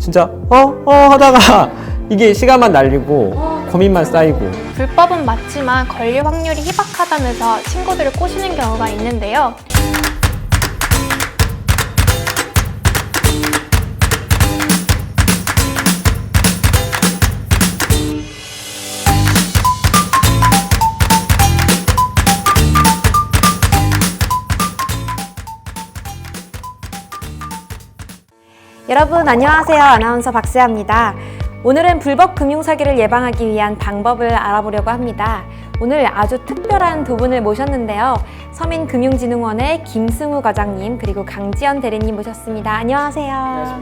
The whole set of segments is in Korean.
진짜 어? 어? 하다가 이게 시간만 날리고 고민만 쌓이고 불법은 맞지만 걸릴 확률이 희박하다면서 친구들을 꼬시는 경우가 있는데요. 여러분 안녕하세요. 아나운서 박세아입니다. 오늘은 불법 금융 사기를 예방하기 위한 방법을 알아보려고 합니다. 오늘 아주 특별한 두 분을 모셨는데요. 서민금융진흥원의 김승우 과장님 그리고 강지연 대리님 모셨습니다. 안녕하세요.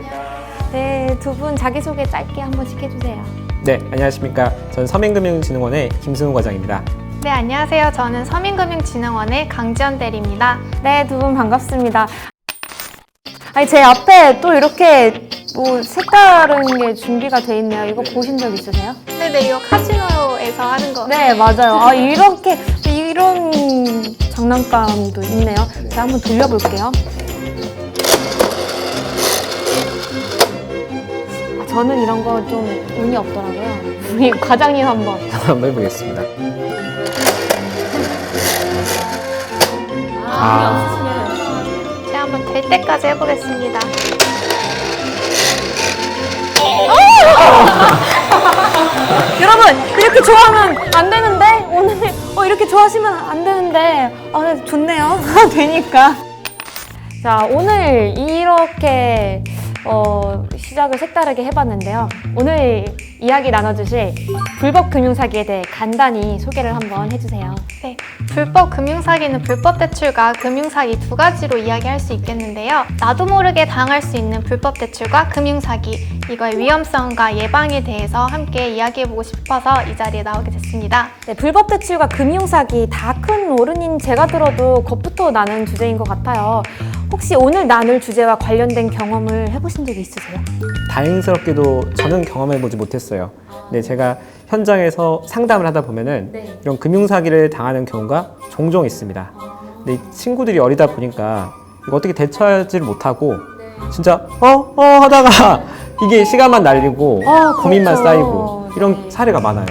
네, 두 분 자기소개 짧게 한 번씩 해주세요. 네 안녕하십니까 저는 서민금융진흥원의 김승우 과장입니다 네, 안녕하세요. 저는 서민금융진흥원의 강지연 대리입니다. 네, 두 분 반갑습니다. 아니 제 앞에 또 이렇게 뭐 색다른 게 준비가 돼 있네요. 이거 보신 적 있으세요? 네 네, 이거 카지노에서 하는 거. 네, 맞아요. 아, 이렇게, 이런 장난감도 있네요. 제가 한번 돌려볼게요. 아, 저는 이런 거 좀 운이 없더라고요. 우리 과장님 한번. 한번 해보겠습니다 아, 될 때까지 해보겠습니다. 여러분, 이렇게 좋아하면 안 되는데? 오늘, 어, 이렇게 좋아하시면 안 되는데. 아, 좋네요. 되니까. 자, 오늘 이렇게 어, 시작을 색다르게 해봤는데요. 오늘 이야기 나눠주실 불법 금융사기에 대해 간단히 소개를 한번 해주세요. 네, 불법 금융사기는 불법 대출과 금융사기 두 가지로 이야기할 수 있겠는데요. 나도 모르게 당할 수 있는 불법 대출과 금융사기, 이거의 위험성과 예방에 대해서 함께 이야기해보고 싶어서 이 자리에 나오게 됐습니다. 네, 불법 대출과 금융사기 다 큰 어른인 제가 들어도 겁부터 나는 주제인 것 같아요. 혹시 오늘 나눌 주제와 관련된 경험을 해보신 적이 있으세요? 다행스럽게도 저는 경험해보지 못했어요 근데 제가 현장에서 상담을 하다 보면은 네. 이런 금융 사기를 당하는 경우가 종종 있습니다 근데 이 친구들이 어리다 보니까 이거 어떻게 대처하지를 못하고 진짜 어? 어? 하다가 이게 시간만 날리고 아, 고민만 그렇죠. 쌓이고 이런 네. 사례가 많아요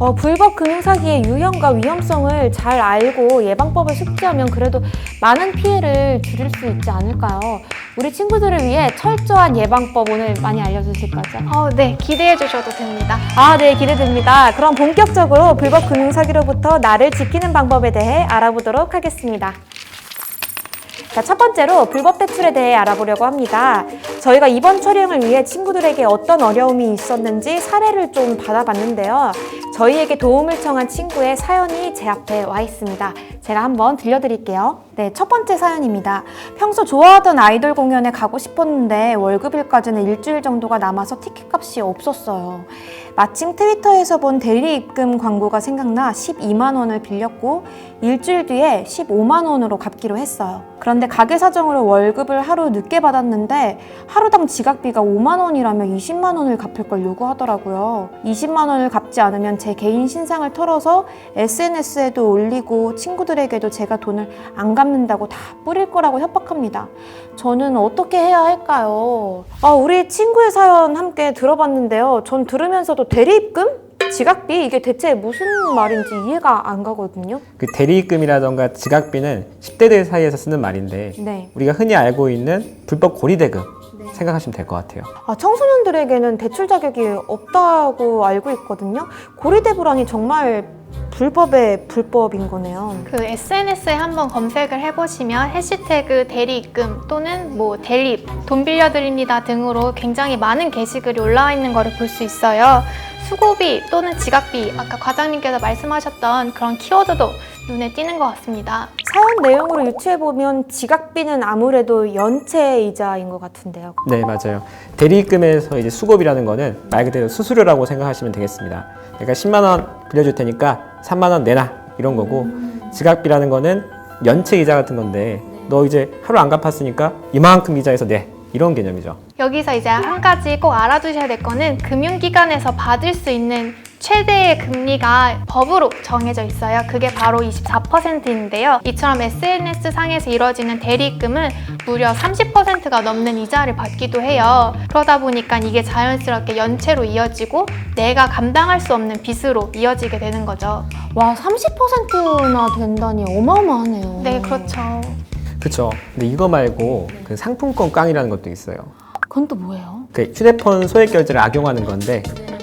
어, 불법 금융 사기의 유형과 위험성을 잘 알고 예방법을 숙지하면 그래도 많은 피해를 줄일 수 있지 않을까요? 우리 친구들을 위해 철저한 예방법 오늘 많이 알려주실 거죠? 어, 네, 기대해 주셔도 됩니다. 아, 네, 기대됩니다. 그럼 본격적으로 불법 금융 사기로부터 나를 지키는 방법에 대해 알아보도록 하겠습니다. 자, 첫 번째로 불법 대출에 대해 알아보려고 합니다. 저희가 이번 촬영을 위해 친구들에게 어떤 어려움이 있었는지 사례를 좀 받아봤는데요. 저희에게 도움을 청한 친구의 사연이 제 앞에 와 있습니다. 제가 한번 들려드릴게요. 네, 첫 번째 사연입니다. 평소 좋아하던 아이돌 공연에 가고 싶었는데 월급일까지는 일주일 정도가 남아서 티켓값이 없었어요. 마침 트위터에서 본 대리 입금 광고가 생각나 12만 원을 빌렸고 일주일 뒤에 15만 원으로 갚기로 했어요. 그런데 가게 사정으로 월급을 하루 늦게 받았는데 하루당 지각비가 5만 원이라며 20만 원을 갚을 걸 요구하더라고요. 20만 원을 갚지 않으면 제 개인 신상을 털어서 SNS에도 올리고 친구들에게도 제가 돈을 안 갚는다고 다 뿌릴 거라고 협박합니다. 저는 어떻게 해야 할까요? 아, 우리 친구의 사연 함께 들어봤는데요. 전 들으면서도 대리입금? 지각비? 이게 대체 무슨 말인지 이해가 안 가거든요. 그 대리입금이라던가 지각비는 10대들 사이에서 쓰는 말인데 네. 우리가 흔히 알고 있는 불법 고리대금 생각하시면 될 것 같아요. 아, 청소년들에게는 대출 자격이 없다고 알고 있거든요. 고리대부라니 정말 불법의 불법인 거네요. 그 SNS에 한번 검색을 해보시면 해시태그 대리입금 또는 뭐 대리입, 돈 빌려드립니다 등으로 굉장히 많은 게시글이 올라와 있는 것을 볼수 있어요. 수고비 또는 지각비, 아까 과장님께서 말씀하셨던 그런 키워드도 눈에 띄는 것 같습니다. 사연 내용으로 유추해보면 지각비는 아무래도 연체 이자인 것 같은데요. 네, 맞아요. 대리입금에서 이제 수급이라는 거는 말 그대로 수수료라고 생각하시면 되겠습니다. 그러니까 10만 원 빌려줄 테니까 3만 원 내놔 이런 거고 지각비라는 거는 연체 이자 같은 건데 너 이제 하루 안 갚았으니까 이만큼 이자에서 내 이런 개념이죠. 여기서 이제 한 가지 꼭 알아두셔야 될 거는 금융기관에서 받을 수 있는 최대의 금리가 법으로 정해져 있어요. 그게 바로 24%인데요. 이처럼 SNS 상에서 이루어지는 대리입금은 무려 30%가 넘는 이자를 받기도 해요. 그러다 보니까 이게 자연스럽게 연체로 이어지고 내가 감당할 수 없는 빚으로 이어지게 되는 거죠. 와, 30%나 된다니 어마어마하네요. 네, 그렇죠. 그쵸. 근데 이거 말고 그 상품권 깡이라는 것도 있어요. 그건 또 뭐예요? 그 휴대폰 소액 결제를 악용하는 건데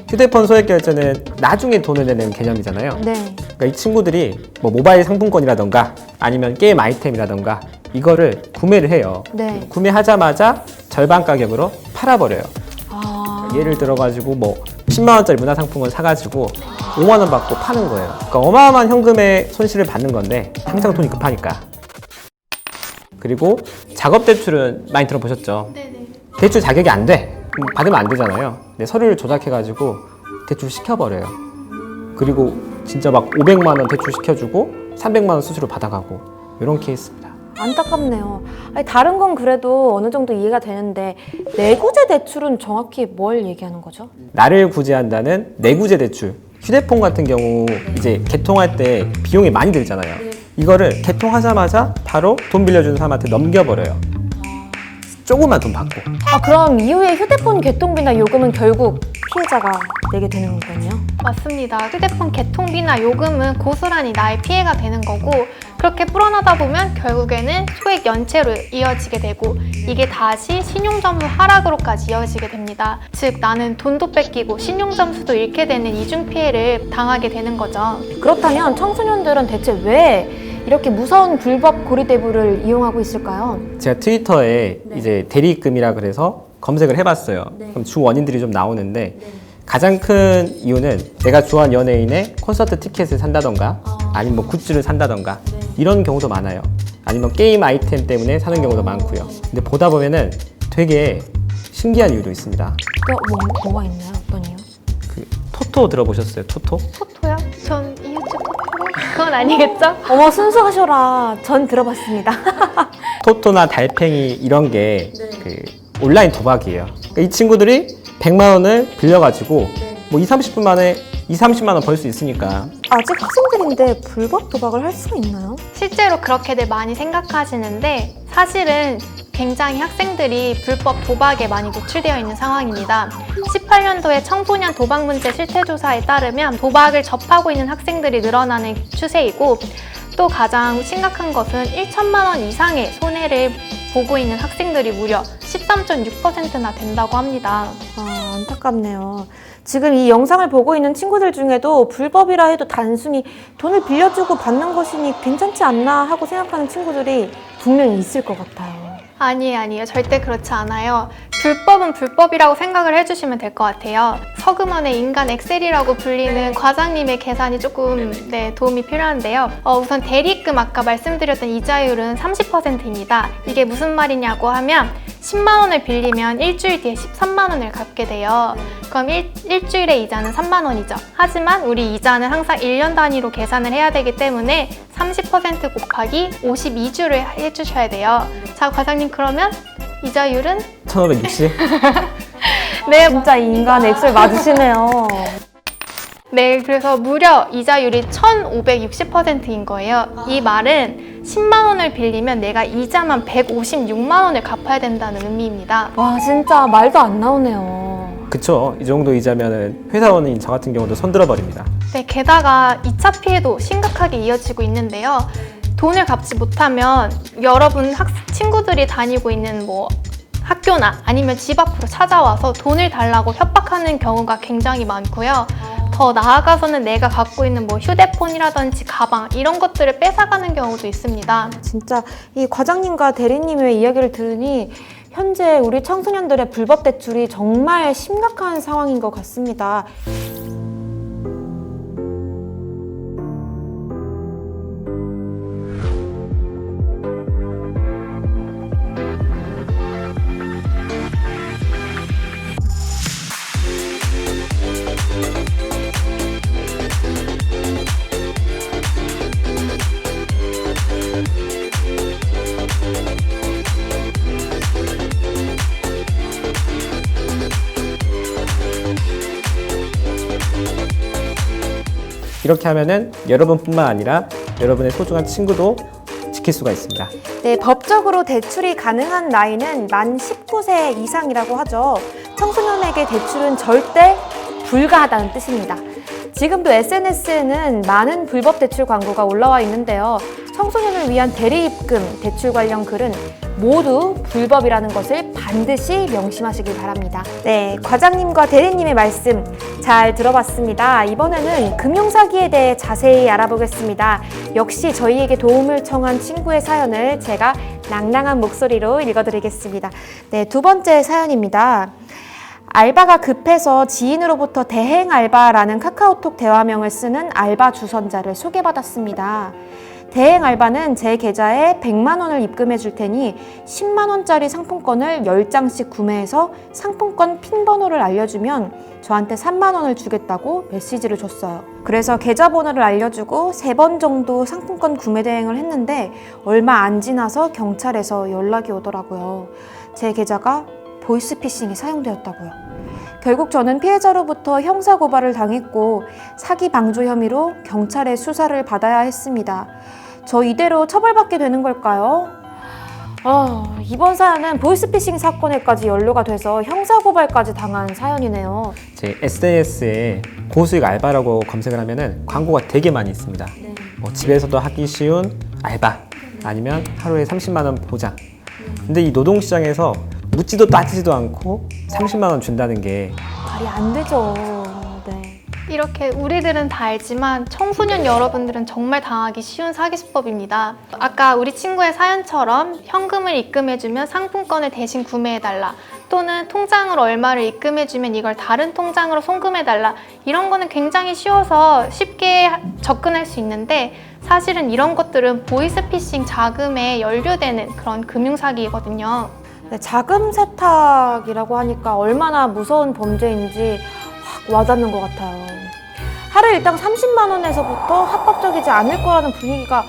휴대폰 소액 결제는 나중에 돈을 내는 개념이잖아요. 네. 그러니까 이 친구들이 뭐 모바일 상품권이라던가 아니면 게임 아이템이라던가 이거를 구매를 해요. 네. 구매하자마자 절반 가격으로 팔아버려요. 아, 예를 들어가지고 뭐 10만 원짜리 문화 상품을 사가지고 5만 원 받고 파는 거예요. 그러니까 어마어마한 현금의 손실을 받는 건데 항상 돈이 급하니까. 그리고 작업 대출은 많이 들어보셨죠? 네네. 대출 자격이 안 돼. 받으면 안 되잖아요. 근데 서류를 조작해가지고 대출 시켜버려요. 그리고 진짜 막 500만 원 대출 시켜주고 300만 원 수수료 받아가고 이런 케이스입니다. 안타깝네요. 아니, 다른 건 그래도 어느 정도 이해가 되는데 내구재 대출은 정확히 뭘 얘기하는 거죠? 나를 구제한다는 내구재 대출. 휴대폰 같은 경우 이제 개통할 때 비용이 많이 들잖아요. 이거를 개통하자마자 바로 돈 빌려주는 사람한테 넘겨버려요. 조금만 돈 받고. 아, 그럼 이후에 휴대폰 개통비나 요금은 결국 피해자가 내게 되는 거군요. 맞습니다. 휴대폰 개통비나 요금은 고스란히 나의 피해가 되는 거고 그렇게 불어나다 보면 결국에는 소액 연체로 이어지게 되고 이게 다시 신용점수 하락으로까지 이어지게 됩니다. 즉 나는 돈도 뺏기고 신용점수도 잃게 되는 이중 피해를 당하게 되는 거죠. 그렇다면 청소년들은 대체 왜 이렇게 무서운 불법 고리대부를 이용하고 있을까요? 제가 트위터에 이제 대리입금이라 그래서 검색을 해봤어요. 그럼 주 원인들이 좀 나오는데 가장 큰 이유는 내가 좋아하는 연예인의 콘서트 티켓을 산다던가 아니면 뭐 굿즈를 산다던가 이런 경우도 많아요. 아니면 게임 아이템 때문에 사는 경우도 많고요. 근데 보다 보면은 되게 신기한 이유도 있습니다. 또 뭐, 뭐가 있나요? 어떤 이유? 그 토토 들어보셨어요? 토토? 토토요? 전 이웃집 토토? 그건 아니겠죠? 어머 순수하셔라. 전 들어봤습니다. 토토나 달팽이 이런 게 그 온라인 도박이에요. 그러니까 이 친구들이 100만 원을 빌려가지고 뭐 2, 30분 만에 2, 30만 원 벌 수 있으니까 아직 학생들인데 불법 도박을 할 수가 있나요? 실제로 그렇게들 많이 생각하시는데 사실은 굉장히 학생들이 불법 도박에 많이 노출되어 있는 상황입니다. 18년도에 청소년 도박 문제 실태조사에 따르면 도박을 접하고 있는 학생들이 늘어나는 추세이고 또 가장 심각한 것은 1천만 원 이상의 손해를 보고 있는 학생들이 무려 13.6%나 된다고 합니다. 아, 안타깝네요. 지금 이 영상을 보고 있는 친구들 중에도 불법이라 해도 단순히 돈을 빌려주고 받는 것이니 괜찮지 않나 하고 생각하는 친구들이 분명히 있을 것 같아요. 아니에요, 아니에요. 절대 그렇지 않아요. 불법은 불법이라고 생각을 해주시면 될 것 같아요. 서금원의 인간 엑셀이라고 불리는 과장님의 계산이 조금 네, 도움이 필요한데요. 어, 우선 대리입금 아까 말씀드렸던 이자율은 30%입니다. 이게 무슨 말이냐고 하면 10만 원을 빌리면 일주일 뒤에 13만 원을 갚게 돼요. 그럼 일, 일주일의 이자는 3만 원이죠. 하지만 우리 이자는 항상 1년 단위로 계산을 해야 되기 때문에 30% 곱하기 52주를 해주셔야 돼요. 자, 과장님 그러면 이자율은 1560? 네, 진짜 이 인간 엑셀 맞으시네요. 네, 그래서 무려 이자율이 1,560%인 거예요. 이 말은 10만 원을 빌리면 내가 이자만 156만 원을 갚아야 된다는 의미입니다. 와 진짜 말도 안 나오네요. 그쵸. 이 정도 이자면은 회사원인 저 같은 경우도 손들어 버립니다. 네, 게다가 2차 피해도 심각하게 이어지고 있는데요. 돈을 갚지 못하면 여러분 학 친구들이 다니고 있는 뭐 학교나 아니면 집 앞으로 찾아와서 돈을 달라고 협박하는 경우가 굉장히 많고요. 더 나아가서는 내가 갖고 있는 뭐 휴대폰이라든지 가방 이런 것들을 뺏어가는 경우도 있습니다. 진짜 이 과장님과 대리님의 이야기를 들으니 현재 우리 청소년들의 불법 대출이 정말 심각한 상황인 것 같습니다. 이렇게 하면은 여러분뿐만 아니라 여러분의 소중한 친구도 지킬 수가 있습니다. 네, 법적으로 대출이 가능한 나이는 만 19세 이상이라고 하죠. 청소년에게 대출은 절대 불가하다는 뜻입니다. 지금도 SNS에는 많은 불법 대출 광고가 올라와 있는데요. 청소년을 위한 대리입금 대출 관련 글은 모두 불법이라는 것을 반드시 명심하시길 바랍니다. 네, 과장님과 대리님의 말씀 잘 들어봤습니다. 이번에는 금융사기에 대해 자세히 알아보겠습니다. 역시 저희에게 도움을 청한 친구의 사연을 제가 낭낭한 목소리로 읽어드리겠습니다. 네, 두 번째 사연입니다. 알바가 급해서 지인으로부터 대행 알바라는 카카오톡 대화명을 쓰는 알바 주선자를 소개받았습니다. 대행 알바는 제 계좌에 100만 원을 입금해 줄 테니 10만 원짜리 상품권을 10장씩 구매해서 상품권 핀 번호를 알려주면 저한테 3만 원을 주겠다고 메시지를 줬어요. 그래서 계좌번호를 알려주고 세번 정도 상품권 구매 대행을 했는데 얼마 안 지나서 경찰에서 연락이 오더라고요. 제 계좌가 보이스피싱이 사용되었다고요. 결국 저는 피해자로부터 형사 고발을 당했고 사기 방조 혐의로 경찰의 수사를 받아야 했습니다. 저 이대로 처벌받게 되는 걸까요? 아, 이번 사연은 보이스피싱 사건에까지 연루가 돼서 형사 고발까지 당한 사연이네요. 제 SNS에 고수익 알바라고 검색을 하면은 광고가 되게 많이 있습니다. 뭐 집에서도 하기 쉬운 알바 아니면 하루에 30만 원 보장. 근데 이 노동시장에서 묻지도 따지지도 않고 30만 원 준다는 게 말이 안 되죠. 네. 이렇게 우리들은 다 알지만 청소년 여러분들은 정말 당하기 쉬운 사기 수법입니다. 아까 우리 친구의 사연처럼 현금을 입금해주면 상품권을 대신 구매해달라. 또는 통장으로 얼마를 입금해주면 이걸 다른 통장으로 송금해달라. 이런 거는 굉장히 쉬워서 쉽게 접근할 수 있는데 사실은 이런 것들은 보이스피싱 자금에 연루되는 그런 금융사기이거든요. 네, 자금 세탁이라고 하니까 얼마나 무서운 범죄인지 확 와닿는 것 같아요. 하루 일당 30만 원에서부터 합법적이지 않을 거라는 분위기가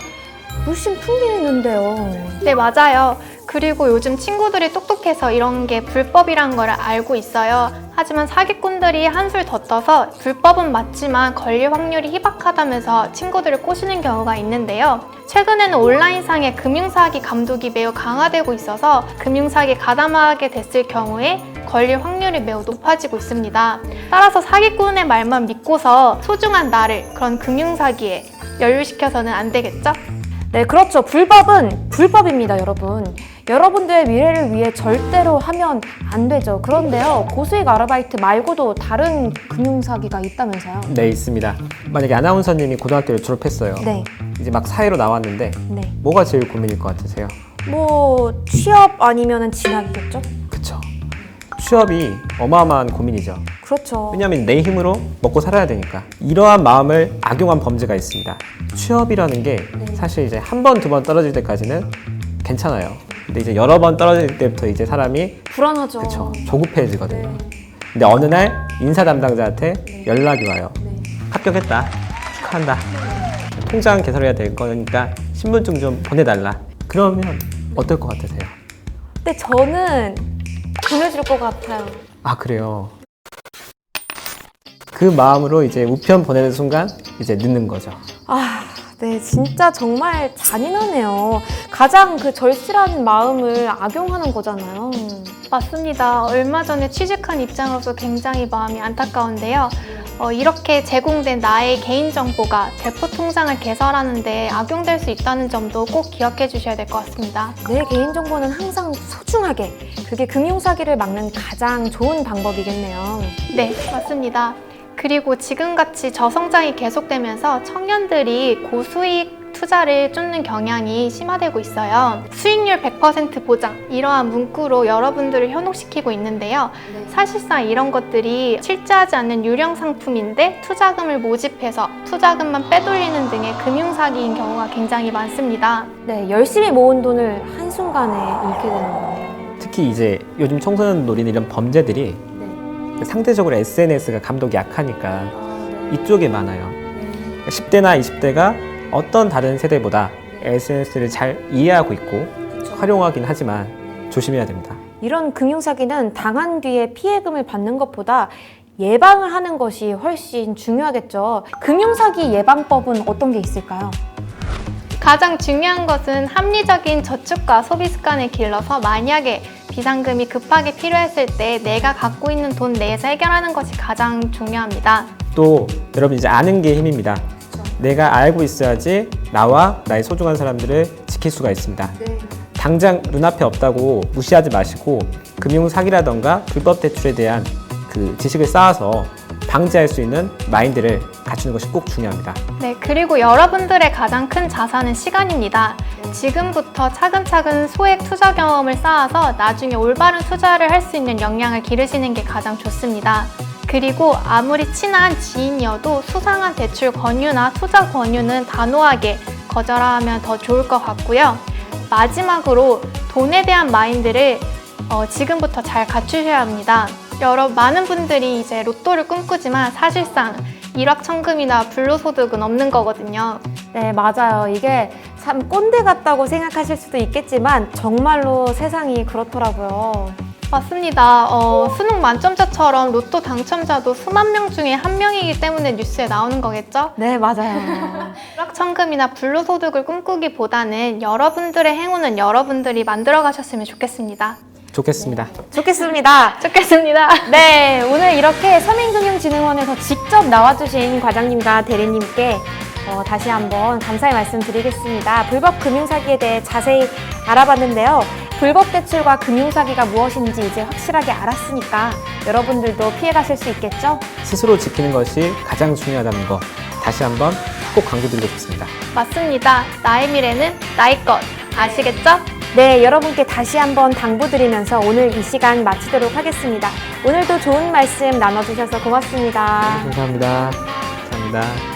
물씬 풍기는데요. 네, 맞아요. 그리고 요즘 친구들이 똑똑해서 이런 게 불법이란 걸 알고 있어요. 하지만 사기꾼들이 한술 더 떠서 불법은 맞지만 걸릴 확률이 희박하다면서 친구들을 꼬시는 경우가 있는데요. 최근에는 온라인상의 금융사기 감독이 매우 강화되고 있어서 금융사기 가담하게 됐을 경우에 걸릴 확률이 매우 높아지고 있습니다. 따라서 사기꾼의 말만 믿고서 소중한 나를 그런 금융사기에 연루시켜서는 안 되겠죠? 네, 그렇죠. 불법은 불법입니다, 여러분. 여러분들의 미래를 위해 절대로 하면 안 되죠. 그런데요, 고수익 아르바이트 말고도 다른 금융사기가 있다면서요? 네 있습니다. 만약에 아나운서님이 고등학교를 졸업했어요. 네, 이제 막 사회로 나왔는데 네. 뭐가 제일 고민일 것 같으세요? 뭐 취업 아니면은 진학이겠죠? 취업이 어마어마한 고민이죠. 그렇죠. 왜냐하면 내 힘으로 먹고 살아야 되니까. 이러한 마음을 악용한 범죄가 있습니다. 취업이라는 게 사실 이제 한 번, 두 번 떨어질 때까지는 괜찮아요. 근데 이제 여러 번 떨어질 때부터 이제 사람이 불안하죠. 그쵸 조급해지거든요. 근데 어느 날 인사 담당자한테 연락이 와요. 합격했다. 축하한다. 통장 개설해야 될 거니까 신분증 좀 보내달라. 그러면 어떨 것 같으세요? 근데 저는 보내줄 것 같아요. 아 그래요. 그 마음으로 이제 우편 보내는 순간 이제 늦는 거죠. 아, 네, 진짜 정말 잔인하네요. 가장 그 절실한 마음을 악용하는 거잖아요. 맞습니다. 얼마 전에 취직한 입장으로서 굉장히 마음이 안타까운데요. 어, 이렇게 제공된 나의 개인정보가 대포통장을 개설하는데 악용될 수 있다는 점도 꼭 기억해 주셔야 될 것 같습니다. 내 개인정보는 항상 소중하게. 그게 금융사기를 막는 가장 좋은 방법이겠네요. 네, 맞습니다. 그리고 지금같이 저성장이 계속되면서 청년들이 고수익 투자를 쫓는 경향이 심화되고 있어요. 수익률 100% 보장, 이러한 문구로 여러분들을 현혹시키고 있는데요. 사실상 이런 것들이 실제하지 않는 유령 상품인데 투자금을 모집해서 투자금만 빼돌리는 등의 금융 사기인 경우가 굉장히 많습니다. 네, 열심히 모은 돈을 한순간에 잃게 되는 거예요. 특히 이제 요즘 청소년 노리는 이런 범죄들이 네. 상대적으로 SNS가 감독이 약하니까 아, 네. 이쪽에 많아요. 10대나 20대가 어떤 다른 세대보다 SNS를 잘 이해하고 있고 활용하긴 하지만 조심해야 됩니다. 이런 금융사기는 당한 뒤에 피해금을 받는 것보다 예방을 하는 것이 훨씬 중요하겠죠. 금융사기 예방법은 어떤 게 있을까요? 가장 중요한 것은 합리적인 저축과 소비 습관을 길러서 만약에 비상금이 급하게 필요했을 때 내가 갖고 있는 돈 내에서 해결하는 것이 가장 중요합니다. 또 여러분 이제 아는 게 힘입니다. 내가 알고 있어야지 나와 나의 소중한 사람들을 지킬 수가 있습니다. 당장 눈앞에 없다고 무시하지 마시고 금융 사기라던가 불법 대출에 대한 그 지식을 쌓아서 방지할 수 있는 마인드를 갖추는 것이 꼭 중요합니다. 네, 그리고 여러분들의 가장 큰 자산은 시간입니다. 지금부터 차근차근 소액 투자 경험을 쌓아서 나중에 올바른 투자를 할 수 있는 역량을 기르시는 게 가장 좋습니다. 그리고 아무리 친한 지인이어도 수상한 대출 권유나 투자 권유는 단호하게 거절하면 더 좋을 것 같고요. 마지막으로 돈에 대한 마인드를 어, 지금부터 잘 갖추셔야 합니다. 여러 많은 분들이 이제 로또를 꿈꾸지만 사실상 일확천금이나 불로소득은 없는 거거든요. 네, 맞아요. 이게 참 꼰대 같다고 생각하실 수도 있겠지만 정말로 세상이 그렇더라고요. 맞습니다. 어, 수능 만점자처럼 로또 당첨자도 수만 명 중에 한 명이기 때문에 뉴스에 나오는 거겠죠? 네, 맞아요. 일확천금이나 불로소득을 꿈꾸기보다는 여러분들의 행운은 여러분들이 만들어 가셨으면 좋겠습니다. 좋겠습니다. 좋겠습니다. 좋겠습니다. 네, 오늘 이렇게 서민금융진흥원에서 직접 나와주신 과장님과 대리님께 어, 다시 한번 감사의 말씀 드리겠습니다. 불법 금융사기에 대해 자세히 알아봤는데요. 불법 대출과 금융사기가 무엇인지 이제 확실하게 알았으니까 여러분들도 피해가실 수 있겠죠? 스스로 지키는 것이 가장 중요하다는 거 다시 한번 꼭 강조드리고 싶습니다. 맞습니다. 나의 미래는 나의 것. 아시겠죠? 네, 여러분께 다시 한번 당부드리면서 오늘 이 시간 마치도록 하겠습니다. 오늘도 좋은 말씀 나눠주셔서 고맙습니다. 감사합니다. 감사합니다.